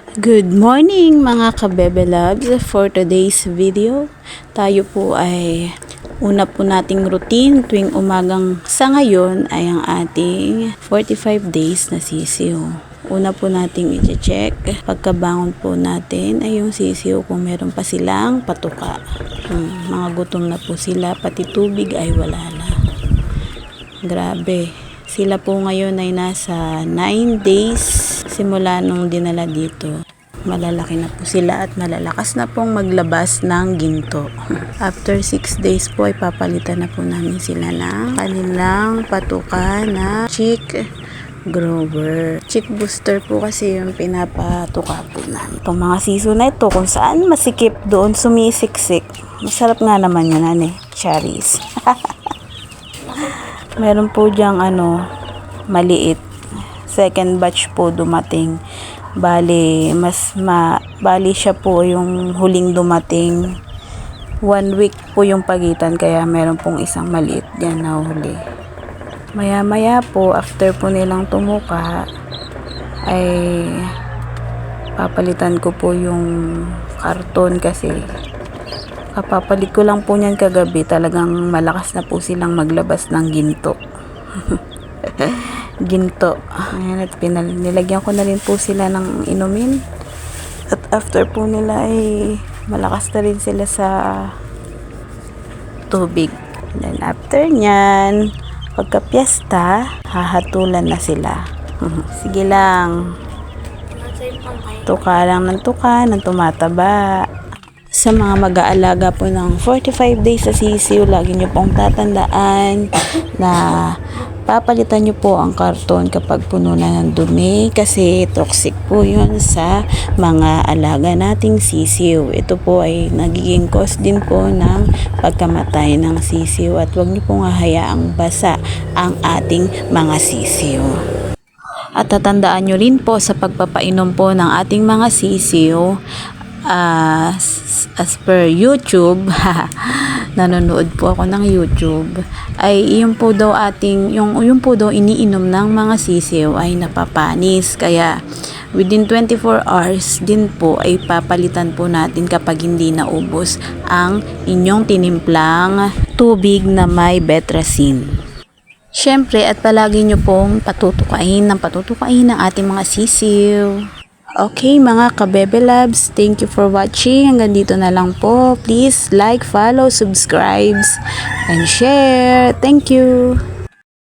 Good morning mga kabebe loves. For today's video, tayo po ay una po nating routine tuwing umagang sa ngayon ay ang ating 45 days na sisiyo. Una po nating i-check pagkabangon po natin ay yung sisiyo kung meron pa silang patuka. Hmm, mga gutom na po sila, pati tubig ay wala na. Grabe. Sila po ngayon ay nasa 9 days simula nung dinala dito. Malalaki na po sila at malalakas na pong maglabas ng ginto. After 6 days po ay papalitan na po namin sila ng kanilang patuka na chick grower. Chick booster po kasi yung pinapatuka po namin. Itong mga season na ito kung saan masikip doon sumisiksik. Masarap nga naman yun, ane. Cherries. Meron po diyang ano, maliit. Second batch po dumating. Bali, mas ma, bali siya po yung huling dumating. One week po yung pagitan kaya meron pong isang maliit diyan na huli. Maya maya po, after po nilang tumuka, ay papalitan ko po yung karton kasi kapapalit ko lang po niyan kagabi talagang malakas na po silang maglabas ng ginto ginto. Ayan at pinal nilagyan ko na rin po sila ng inumin. At after po nila ay malakas na rin sila sa tubig. Then after nyan pagka piyesta hahatulan na sila. Sige lang. Tuka lang ng tuka ng tumataba. Sa mga mag-aalaga po ng 45 days sa sisiw, lagi nyo pong tatandaan na papalitan nyo po ang karton kapag puno na ng dumi kasi toxic po yun sa mga alaga nating sisiw. Ito po ay nagiging cause din po ng pagkamatay ng sisiw at huwag nyo pong hahayaang basa ang ating mga sisiw. At tatandaan nyo rin po sa pagpapainom po ng ating mga sisiw, s- as per YouTube, nanonood po ako ng YouTube, ay yung po daw ating, yung, yung po daw iniinom ng mga sisiw ay napapanis. Kaya within 24 hours din po ay papalitan po natin kapag hindi naubos ang inyong tinimplang tubig na may betrasin. Siyempre at palagi nyo pong patutukain ng patutukain ng ating mga sisiw. Okay mga kabebe loves, thank you for watching. Hanggang dito na lang po. Please like, follow, subscribe, and share. Thank you.